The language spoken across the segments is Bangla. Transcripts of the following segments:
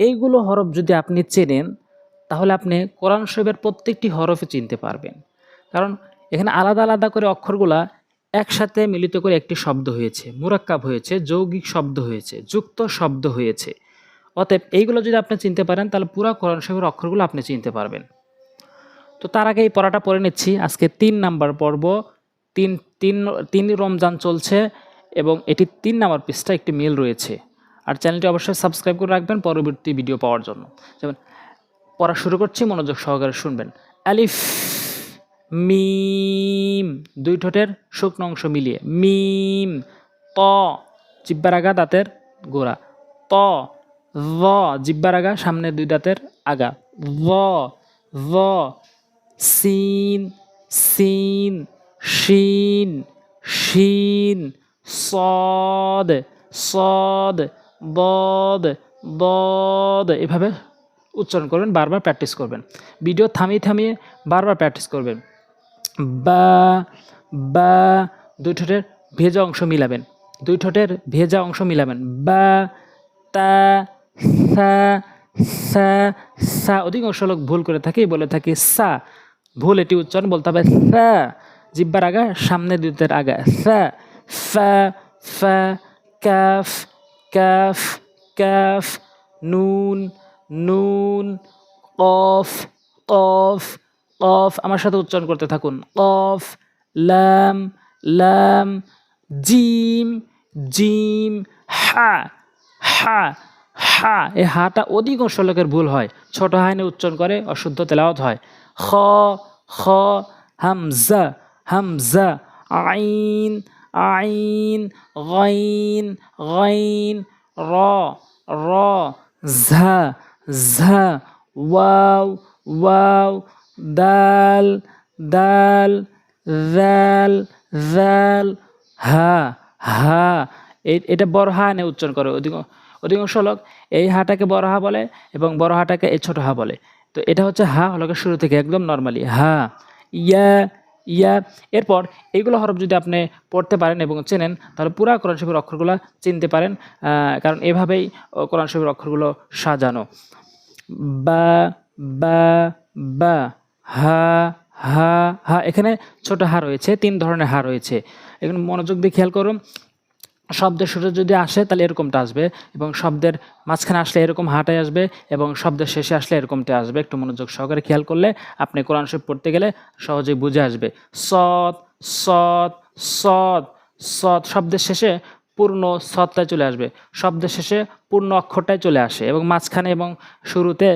এইগুলো হরফ যদি আপনি চেনেন, তাহলে আপনি কোরআন শরীফের প্রত্যেকটি হরফে চিনতে পারবেন। কারণ এখানে আলাদা আলাদা করে অক্ষরগুলা একসাথে মিলিত করে একটি শব্দ হয়েছে, মুরাক্কাব হয়েছে, যৌগিক শব্দ হয়েছে, যুক্ত শব্দ হয়েছে। অতএব এইগুলো যদি আপনি চিনতে পারেন, তাহলে পুরো কোরআন শরীফের অক্ষরগুলো আপনি চিনতে পারবেন। তো তার আগে এই পড়াটা পড়ে নিচ্ছি। আজকে তিন নাম্বার পর্ব, তিন তিন তিন রমজান চলছে এবং এটি তিন নাম্বার পৃষ্ঠা একটি মিল রয়েছে। আর চ্যানেলটি অবশ্যই সাবস্ক্রাইব করে রাখবেন পরবর্তী ভিডিও পাওয়ার জন্য। যেমন, পড়া শুরু করছি, মনোযোগ সহকারে শুনবেন। আলিফ, মিম, দুই ঠোঁটের শুকনো অংশ মিলিয়ে। মিম, ত, জিব্বার আগা, দাঁতের গোড়া। ত, ভ, জিব্বার আগা, সামনে দুই দাঁতের আগা। ভ ভ, সিন সিন, শিন শিন, সদ সদ বদ বদ। এভাবে উচ্চারণ করবেন, বারবার প্র্যাকটিস করবেন। ভিডিও থামিয়ে থামিয়ে বারবার প্র্যাকটিস করবেন। বা বা, দুই ঠোঁটের ভেজা অংশ মিলাবেন। দুই ঠোঁটের ভেজা অংশ মিলাবেন। বা, তা, সা সা সা। অধিকাংশ লোক ভুল করে থাকে বলে থাকে সা। ভুল এটি উচ্চারণ, বলতে হবে সা। জিব্বার আগা সামনে দুইতের আগা। সা, ফা ফা কাফ কাফ কাফ নুন নুন কফ কফ কফ আমার সাথে উচ্চারণ করতে থাকুন। কফ লাম লাম জিম জিম হা হা হা এই হাটা অধিকাংশ লোকের ভুল হয়। ছোট হাইনে উচ্চারণ করে অশুদ্ধ তেলাওয়াত হয়। খ খ, হামজা হামজা, আইন আইন, গাইন গাইন, র র, ঝা ঝা, ওয়াও ওয়াও, দাল দাল, জাল জাল, হা হা। এটা বড় হা নে উচ্চারণ করে। অধিক- অধিকাংশ লোক এই হাটাকে বড় হা বলে এবং বড় হাটাকে এই ছোট হা বলে। তো এটা হচ্ছে হা হলকে শুরু থেকে, একদম নর্মালি হা, ইয়া ইয়া। এরপর এইগুলো হরফ যদি আপনি পড়তে পারেন এবং চেনেন, তাহলে পুরা কোরআন শরীফের অক্ষরগুলো চিনতে পারেন কারণ এভাবেই কোরআন শরীফের অক্ষরগুলো সাজানো। বা বা বা হা হা হা, এখানে ছোট হা রয়েছে, তিন ধরনের হা রয়েছে। এখানে মনোযোগ দিয়ে খেয়াল করুন শব্দের শুরু যদি আসে, তাহলে এরকমটা আসবে। এবং শব্দের মাঝখানে আসলে এরকম হাটাই আসবে এবং শব্দের শেষে আসলে এরকমটা আসবে। একটু মনোযোগ সহকারে খেয়াল করলে আপনি কোরআন শরীফ পড়তে গেলে সহজেই বুঝে আসবে। সৎ সৎ সৎ সৎ শব্দের শেষে পূর্ণ সৎটায় চলে আসবে। শব্দের শেষে পূর্ণ অক্ষরটাই চলে আসে এবং মাঝখানে এবং শুরুতে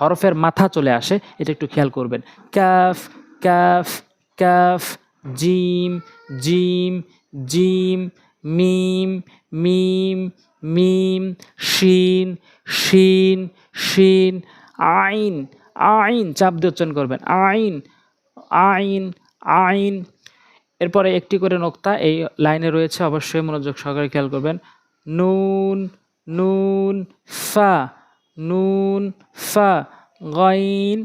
হরফের মাথা চলে আসে। এটা একটু খেয়াল করবেন। ক্যাফ ক্যাফ ক্যাফ, জিম জিম জিম মিম মিম মিম, শিন শিন শিন, আইন আইন, চাপ দিয়ে উচ্চারণ করবেন। আইন আইন আইন। এরপরে একটি করে নোক্তা এই লাইনে রয়েছে, অবশ্যই মনোযোগ সহকারে খেয়াল করবেন। নুন নুন, ফা নুন, ফা, গইন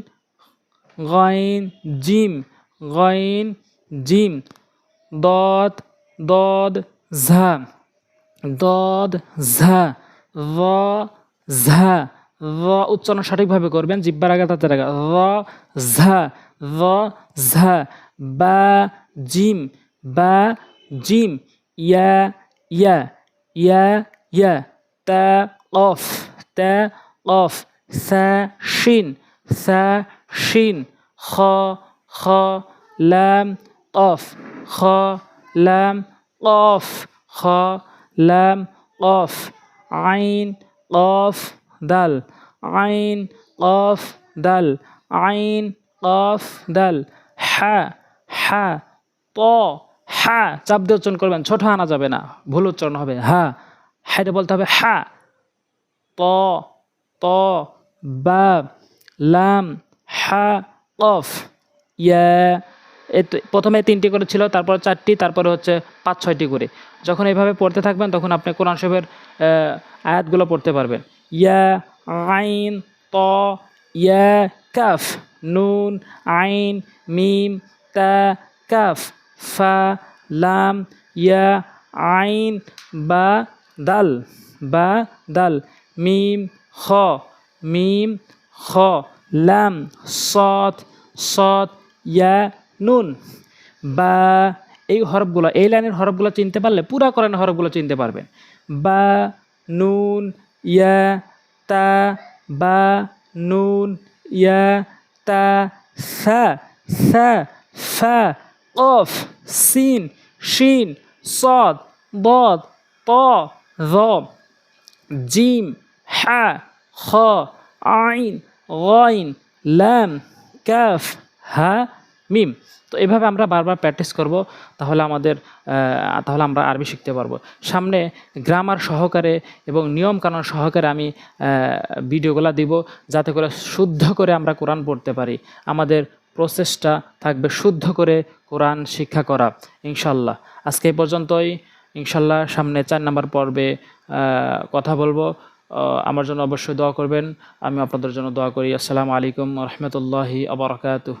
গইন, জিম গইন, জিম। দদ দদ ঝা, দদ, ঝা, ভ ঝা, ভ উচ্চারণ সঠিকভাবে করবেন, জিব্বার আগে তাতে আগা ভ, ঝা ভ, ঝা, বা, জিম বা, জিম, ইয়া ইয়া ইয়া ইয়া, তা, অফ তা, অফ, সা, শিন সা, শিন, খ খ লাম অফ, খ লাম অফ খ লাম অফ আইন অফ দাল আইন অফ দাল আইন অফ দাল হা হা প হা চাপ দিয়ে উচ্চারণ করবেন, ছোট আনা যাবে না, ভুল উচ্চারণ হবে, হা, হাইটা বলতে হবে, হা প ত, বা, লাম, হা অফ ইয়া প্রথমে তিনটি করে ছিল, তারপর চারটি, তারপরে হচ্ছে পাঁচ, ছয়টি করে। যখন এইভাবে পড়তে থাকবেন, তখন আপনি কোরআন শরীফের আয়াতগুলো পড়তে পারবেন। ইয়া, আইন, ত, ইয়া, কাফ, নুন, আইন, মিম, তা, কাফ, ফা, লাম, ইয়া, আইন, বা, দাল বা, দাল, মিম, খ মিম, খ, লাম, সৎ সৎ, ইয়া নুন। বা এই হরফগুলো, এই লাইনের হরফগুলো চিনতে পারলে পুরা করেন হরফগুলো চিনতে পারবেন। বা, নুন, ইয়া, তা, বা, নুন, ইয়া, তা, সা সা সা, কফ, সিন, শিন, সদ বদ ত র জিম, হা, খ, আইন, গাইন, লাম, কাফ, হা মিম, তো এভাবে আমরা বারবার প্র্যাকটিস করব, তাহলে আমাদের তাহলে আমরা আরবি শিখতে পারব। সামনে গ্রামার সহকারে এবং নিয়ম কানুন সহকারে আমি ভিডিওগুলো দিব, যাতে করে শুদ্ধ করে আমরা কোরআন পড়তে পারি। আমাদের প্রসেসটা থাকবে শুদ্ধ করে কোরআন শিক্ষা করা, ইনশাল্লাহ। আজকে এই পর্যন্তই, ইনশাল্লাহ সামনে চার নাম্বার পর্বে কথা বলব। আমার জন্য অবশ্যই দোয়া করবেন। আমি আপনাদের জন্য দোয়া করি। আসসালামু আলাইকুম রহমতুল্লাহি আবরকাতুহ